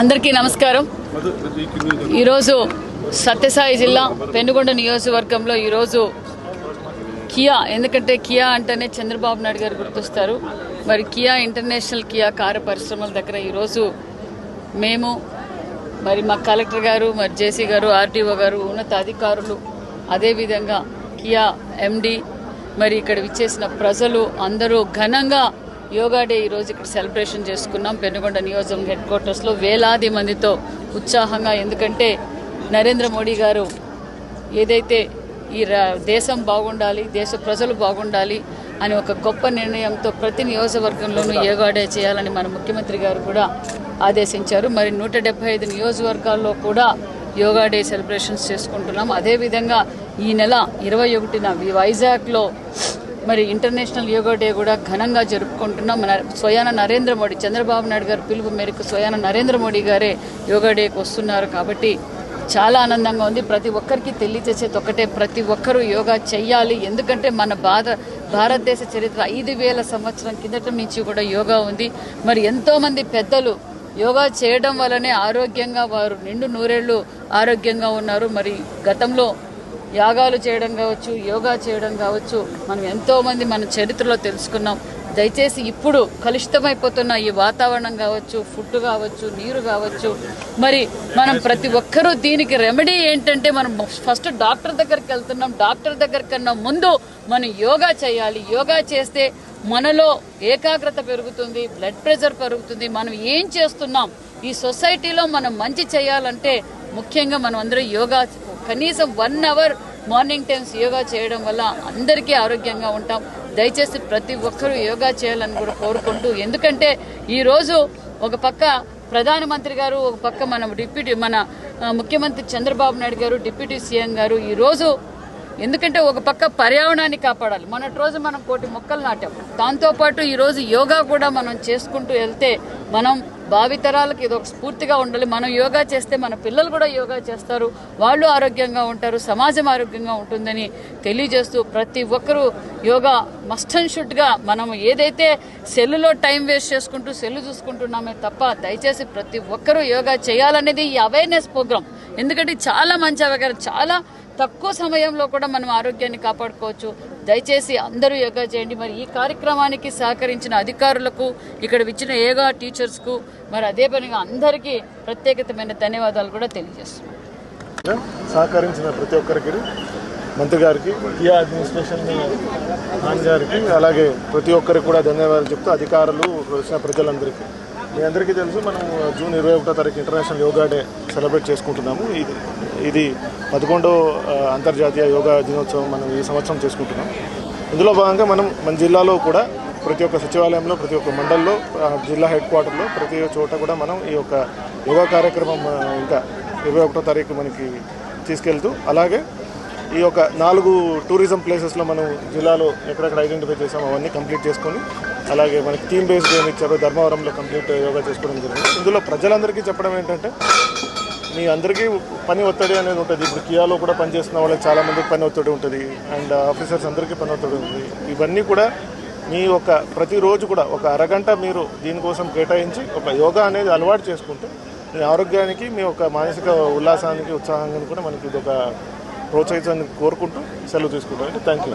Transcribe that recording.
అందరికీ నమస్కారం. ఈరోజు సత్యసాయి జిల్లా పెనుగొండ నియోజకవర్గంలో ఈరోజు కియా ఎందుకంటే కియా అంటేనే చంద్రబాబు నాయుడు గారు గుర్తొస్తారు. మరి కియా ఇంటర్నేషనల్ కియా కారు పరిశ్రమల దగ్గర ఈరోజు మేము మరి మా కలెక్టర్ గారు మరి జేసీ గారు ఆర్టీఓ గారు ఉన్నత అధికారులు అదేవిధంగా కియా ఎండి మరి ఇక్కడ విచ్చేసిన ప్రజలు అందరూ ఘనంగా యోగా డే ఈరోజు ఇక్కడ సెలబ్రేషన్ చేసుకున్నాం. పెనుగొండ నియోజకవర్గం హెడ్ క్వార్టర్స్లో వేలాది మందితో ఉత్సాహంగా. ఎందుకంటే నరేంద్ర మోడీ గారు ఏదైతే ఈ రా- దేశం బాగుండాలి దేశ ప్రజలు బాగుండాలి అని ఒక గొప్ప నిర్ణయంతో ప్రతి నియోజకవర్గంలోనూ యోగా డే చేయాలని మన ముఖ్యమంత్రి గారు కూడా ఆదేశించారు. మరి నూట డెబ్బై ఐదు నియోజకవర్గాల్లో కూడా యోగా డే సెలబ్రేషన్స్ చేసుకుంటున్నాం. అదేవిధంగా ఈ నెల ఇరవై ఒకటిన వైజాగ్లో మరి ఇంటర్నేషనల్ యోగా డే కూడా ఘనంగా జరుపుకుంటున్నాం. మన స్వయాన నరేంద్ర మోడీ చంద్రబాబు నాయుడు గారి పిలుపు మేరకు స్వయాన నరేంద్ర మోడీ గారే యోగా డేకి వస్తున్నారు కాబట్టి చాలా ఆనందంగా ఉంది. ప్రతి ఒక్కరికి తెలియచేసేది ఒకటే ప్రతి ఒక్కరూ యోగా చెయ్యాలి. ఎందుకంటే మన భారత భారతదేశ చరిత్ర ఐదు వేల సంవత్సరం కిందట నుంచి కూడా యోగా ఉంది. మరి ఎంతోమంది పెద్దలు యోగా చేయడం వల్లనే ఆరోగ్యంగా వారు నిండు నూరేళ్ళు ఆరోగ్యంగా ఉన్నారు. మరి గతంలో యాగాలు చేయడం కావచ్చు యోగా చేయడం కావచ్చు మనం ఎంతోమంది మన చరిత్రలో తెలుసుకున్నాం. దయచేసి ఇప్పుడు కలుషితమైపోతున్న ఈ వాతావరణం కావచ్చు ఫుడ్ కావచ్చు నీరు కావచ్చు మరి మనం ప్రతి ఒక్కరూ దీనికి రెమెడీ ఏంటంటే మనం ఫస్ట్ డాక్టర్ దగ్గరికి వెళ్తున్నాం. డాక్టర్ దగ్గర కన్నా ముందు మనం యోగా చేయాలి. యోగా చేస్తే మనలో ఏకాగ్రత పెరుగుతుంది బ్లడ్ ప్రెషర్ పెరుగుతుంది. మనం ఏం చేస్తున్నాం? ఈ సొసైటీలో మనం మంచి చేయాలంటే ముఖ్యంగా మనం అందరూ యోగా కనీసం one hour morning times yoga చేయడం వల్ల అందరికీ ఆరోగ్యంగా ఉంటాం. దయచేసి ప్రతి ఒక్కరూ యోగా చేయాలని కూడా కోరుకుంటూ ఎందుకంటే ఈరోజు ఒక పక్క ప్రధానమంత్రి గారు ఒక పక్క మన డిప్యూటీ మన ముఖ్యమంత్రి చంద్రబాబు నాయుడు గారు డిప్యూటీ సీఎం గారు ఈరోజు ఎందుకంటే ఒక పక్క పర్యావరణాన్ని కాపాడాలి. మొన్నటి రోజు మనం కోటి మొక్కలు నాటాం. దాంతోపాటు ఈరోజు యోగా కూడా మనం చేసుకుంటూ వెళ్తే మనం భావితరాలకు ఇది ఒక స్ఫూర్తిగా ఉండాలి. మనం యోగా చేస్తే మన పిల్లలు కూడా యోగా చేస్తారు. వాళ్ళు ఆరోగ్యంగా ఉంటారు సమాజం ఆరోగ్యంగా ఉంటుందని తెలియజేస్తూ ప్రతి ఒక్కరూ యోగా మస్ట్ అండ్ షుడ్గా మనం ఏదైతే సెల్లులో టైం వేస్ట్ చేసుకుంటూ సెల్లు చూసుకుంటున్నామే తప్ప దయచేసి ప్రతి ఒక్కరూ యోగా చేయాలనేది ఈ అవేర్నెస్ ప్రోగ్రామ్ ఎందుకంటే చాలా మంచి అవగాహన చాలా తక్కువ సమయంలో కూడా మనం ఆరోగ్యాన్ని కాపాడుకోవచ్చు. దయచేసి అందరూ యోగా చేయండి. మరి ఈ కార్యక్రమానికి సహకరించిన అధికారులకు ఇక్కడ ఇచ్చిన యోగా టీచర్స్కు మరి అదే పనిగా అందరికీ ప్రత్యేకతమైన ధన్యవాదాలు కూడా తెలియజేస్తున్నాం. సహకరించిన ప్రతి ఒక్కరికి మంత్రి గారికి కియా అడ్మినిస్ట్రేషన్ గారికి అలాగే ప్రతి ఒక్కరికి కూడా ధన్యవాదాలు చెప్తూ అధికారులు వచ్చిన ప్రజలందరికీ. మీ అందరికీ తెలుసు మనం జూన్ ఇరవై ఒకటో తారీఖు ఇంటర్నేషనల్ యోగా డే సెలబ్రేట్ చేసుకుంటున్నాము. ఇది ఇది పదకొండో అంతర్జాతీయ యోగా దినోత్సవం మనం ఈ సంవత్సరం చేసుకుంటున్నాం. ఇందులో భాగంగా మనం మన జిల్లాలో కూడా ప్రతి ఒక్క సచివాలయంలో ప్రతి ఒక్క మండల్లో జిల్లా హెడ్ క్వార్టర్లో ప్రతి చోట కూడా మనం ఈ యొక్క యోగా కార్యక్రమం ఇంకా ఇరవై ఒకటో తారీఖు మనకి తీసుకెళ్తూ అలాగే ఈ యొక్క నాలుగు టూరిజం ప్లేసెస్లో మనం జిల్లాలో ఎక్కడెక్కడ ఐడెంటిఫై చేసామో అవన్నీ కంప్లీట్ చేసుకొని అలాగే మనకి థీమ్ బేస్డ్ ఏమి ఇచ్చారో ధర్మవరంలో కంప్లీట్ యోగా చేసుకోవడం జరిగింది. ఇందులో ప్రజలందరికీ చెప్పడం ఏంటంటే మీ అందరికీ పని ఒత్తిడి అనేది ఉంటుంది. ఇప్పుడు కియాలో కూడా పనిచేస్తున్న వాళ్ళకి చాలామందికి పని ఒత్తిడి ఉంటుంది. అండ్ ఆఫీసర్స్ అందరికీ పని ఒత్తిడి ఉంటుంది ఇవన్నీ కూడా మీ ఒక ప్రతిరోజు కూడా ఒక అరగంట మీరు దీనికోసం కేటాయించి ఒక యోగా అనేది అలవాటు చేసుకుంటే మీ ఆరోగ్యానికి మీ ఒక మానసిక ఉల్లాసానికి ఉత్సాహానికి కూడా మనకి ఇది ఒక ప్రోత్సహించాలని కోరుకుంటూ సెలవు తీసుకుంటాం థ్యాంక్ యూ